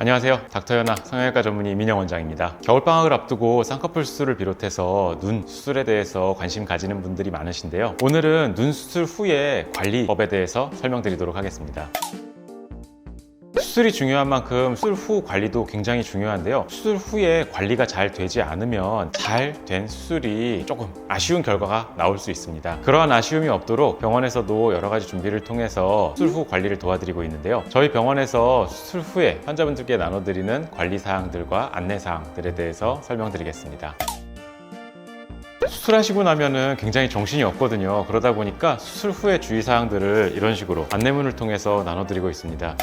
안녕하세요. 닥터연아 성형외과 전문의 이민영 원장입니다. 겨울방학을 앞두고 쌍꺼풀 수술을 비롯해서 눈 수술에 대해서 관심 가지는 분들이 많으신데요. 오늘은 눈 수술 후의 관리법에 대해서 설명드리도록 하겠습니다. 수술이 중요한 만큼 수술 후 관리도 굉장히 중요한데요. 수술 후에 관리가 잘 되지 않으면 잘 된 수술이 조금 아쉬운 결과가 나올 수 있습니다. 그러한 아쉬움이 없도록 병원에서도 여러 가지 준비를 통해서 수술 후 관리를 도와드리고 있는데요. 저희 병원에서 수술 후에 환자분들께 나눠드리는 관리 사항들과 안내 사항들에 대해서 설명드리겠습니다. 수술하시고 나면은 굉장히 정신이 없거든요. 그러다 보니까 수술 후의 주의사항들을 이런 식으로 안내문을 통해서 나눠드리고 있습니다.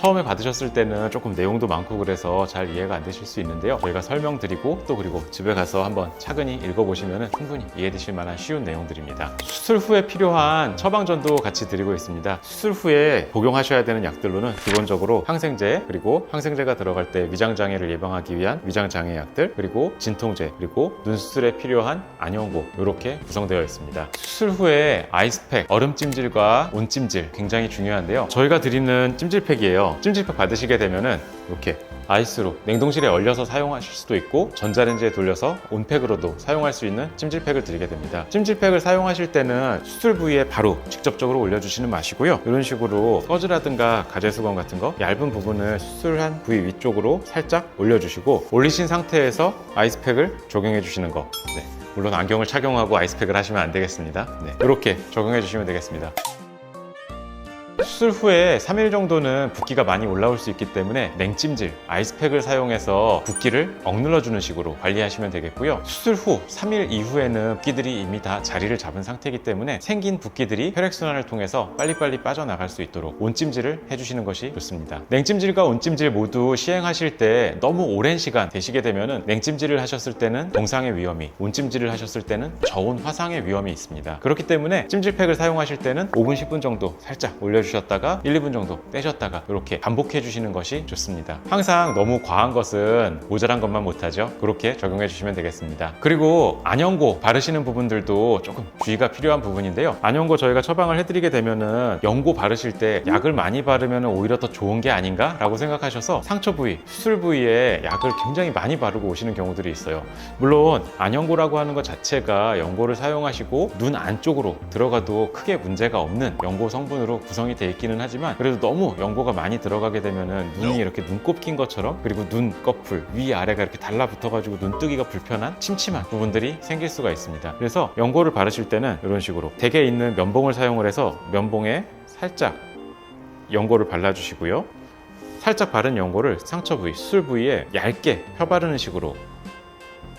처음에 받으셨을 때는 조금 내용도 많고 그래서 잘 이해가 안 되실 수 있는데요. 저희가 설명드리고 또 그리고 집에 가서 한번 차근히 읽어보시면 충분히 이해되실 만한 쉬운 내용들입니다. 수술 후에 필요한 처방전도 같이 드리고 있습니다. 수술 후에 복용하셔야 되는 약들로는 기본적으로 항생제 그리고 항생제가 들어갈 때 위장 장애를 예방하기 위한 위장 장애 약들 그리고 진통제 그리고 눈 수술에 필요한 안연고 이렇게 구성되어 있습니다. 수술 후에 아이스팩, 얼음 찜질과 온 찜질 굉장히 중요한데요. 저희가 드리는 찜질팩이에요. 찜질팩 받으시게 되면은 이렇게 아이스로 냉동실에 얼려서 사용하실 수도 있고 전자레인지에 돌려서 온팩으로도 사용할 수 있는 찜질팩을 드리게 됩니다. 찜질팩을 사용하실 때는 수술 부위에 바로 직접적으로 올려주시는 마시고요. 이런 식으로 서즈라든가 가제수건 같은 거 얇은 부분을 수술한 부위 위쪽으로 살짝 올려주시고 올리신 상태에서 아이스팩을 적용해 주시는 거. 네. 물론 안경을 착용하고 아이스팩을 하시면 안 되겠습니다. 네. 이렇게 적용해 주시면 되겠습니다. 수술 후에 3일 정도는 붓기가 많이 올라올 수 있기 때문에 냉찜질, 아이스팩을 사용해서 붓기를 억눌러주는 식으로 관리하시면 되겠고요. 수술 후 3일 이후에는 붓기들이 이미 다 자리를 잡은 상태이기 때문에 생긴 붓기들이 혈액순환을 통해서 빨리빨리 빠져나갈 수 있도록 온찜질을 해주시는 것이 좋습니다. 냉찜질과 온찜질 모두 시행하실 때 너무 오랜 시간 되시게 되면 냉찜질을 하셨을 때는 동상의 위험이, 온찜질을 하셨을 때는 저온 화상의 위험이 있습니다. 그렇기 때문에 찜질팩을 사용하실 때는 5분, 10분 정도 살짝 올려주 셨다가 1, 2분 정도 떼셨다가 이렇게 반복해 주시는 것이 좋습니다. 항상 너무 과한 것은 모자란 것만 못하죠. 그렇게 적용해 주시면 되겠습니다. 그리고 안연고 바르시는 부분들도 조금 주의가 필요한 부분인데요. 안연고 저희가 처방을 해드리게 되면은 연고 바르실 때 약을 많이 바르면 오히려 더 좋은 게 아닌가 라고 생각하셔서 상처 부위, 수술 부위에 약을 굉장히 많이 바르고 오시는 경우들이 있어요. 물론 안연고라고 하는 것 자체가 연고를 사용하시고 눈 안쪽으로 들어가도 크게 문제가 없는 연고 성분으로 구성이 돼 있기는 하지만 그래도 너무 연고가 많이 들어가게 되면은 눈이 이렇게 눈곱 낀 것처럼 그리고 눈꺼풀 위 아래가 이렇게 달라붙어가지고 눈뜨기가 불편한 침침한 부분들이 생길 수가 있습니다. 그래서 연고를 바르실 때는 이런 식으로 댁에 있는 면봉을 사용을 해서 면봉에 살짝 연고를 발라주시고요. 살짝 바른 연고를 상처 부위, 수술 부위에 얇게 펴바르는 식으로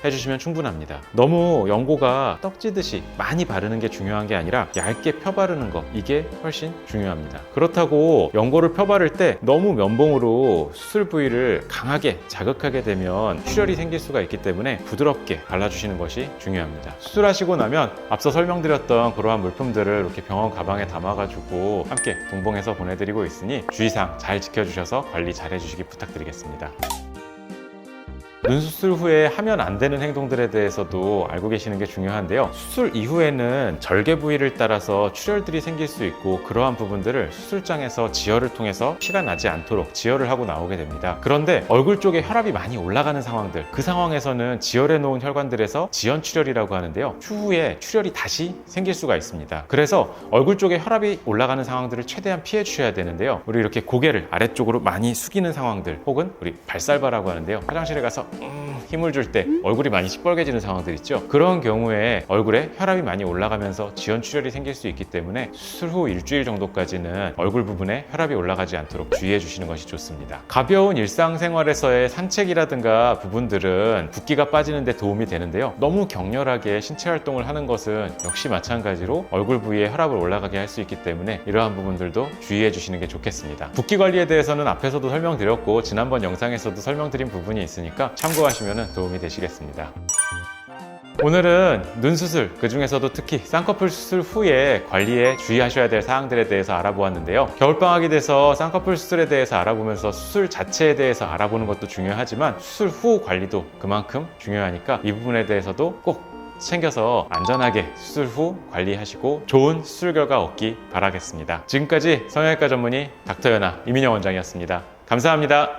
해주시면 충분합니다. 너무 연고가 떡지듯이 많이 바르는 게 중요한 게 아니라 얇게 펴 바르는 거 이게 훨씬 중요합니다. 그렇다고 연고를 펴 바를 때 너무 면봉으로 수술 부위를 강하게 자극하게 되면 출혈이 생길 수가 있기 때문에 부드럽게 발라주시는 것이 중요합니다. 수술하시고 나면 앞서 설명드렸던 그러한 물품들을 이렇게 병원 가방에 담아가지고 함께 동봉해서 보내드리고 있으니 주의사항 잘 지켜주셔서 관리 잘 해주시기 부탁드리겠습니다. 눈 수술 후에 하면 안 되는 행동들에 대해서도 알고 계시는 게 중요한데요. 수술 이후에는 절개 부위를 따라서 출혈들이 생길 수 있고 그러한 부분들을 수술장에서 지혈을 통해서 피가 나지 않도록 지혈을 하고 나오게 됩니다. 그런데 얼굴 쪽에 혈압이 많이 올라가는 상황들, 그 상황에서는 지혈해 놓은 혈관들에서 지연 출혈이라고 하는데요. 추후에 출혈이 다시 생길 수가 있습니다. 그래서 얼굴 쪽에 혈압이 올라가는 상황들을 최대한 피해 주셔야 되는데요. 우리 이렇게 고개를 아래쪽으로 많이 숙이는 상황들, 혹은 우리 발살바라고 하는데요. 화장실에 가서 음, 힘을 줄 때 얼굴이 많이 시뻘개지는 상황들 있죠. 그런 경우에 얼굴에 혈압이 많이 올라가면서 지연 출혈이 생길 수 있기 때문에 수술 후 일주일 정도까지는 얼굴 부분에 혈압이 올라가지 않도록 주의해 주시는 것이 좋습니다. 가벼운 일상생활에서의 산책이라든가 부분들은 붓기가 빠지는데 도움이 되는데요. 너무 격렬하게 신체 활동을 하는 것은 역시 마찬가지로 얼굴 부위에 혈압을 올라가게 할 수 있기 때문에 이러한 부분들도 주의해 주시는 게 좋겠습니다. 붓기 관리에 대해서는 앞에서도 설명드렸고 지난번 영상에서도 설명드린 부분이 있으니까 참고하시면 도움이 되시겠습니다. 오늘은 눈 수술, 그 중에서도 특히 쌍꺼풀 수술 후에 관리에 주의하셔야 될 사항들에 대해서 알아보았는데요. 겨울방학이 돼서 쌍꺼풀 수술에 대해서 알아보면서 수술 자체에 대해서 알아보는 것도 중요하지만 수술 후 관리도 그만큼 중요하니까 이 부분에 대해서도 꼭 챙겨서 안전하게 수술 후 관리하시고 좋은 수술 결과 얻기 바라겠습니다. 지금까지 성형외과 전문의 닥터연아 이민영 원장이었습니다. 감사합니다.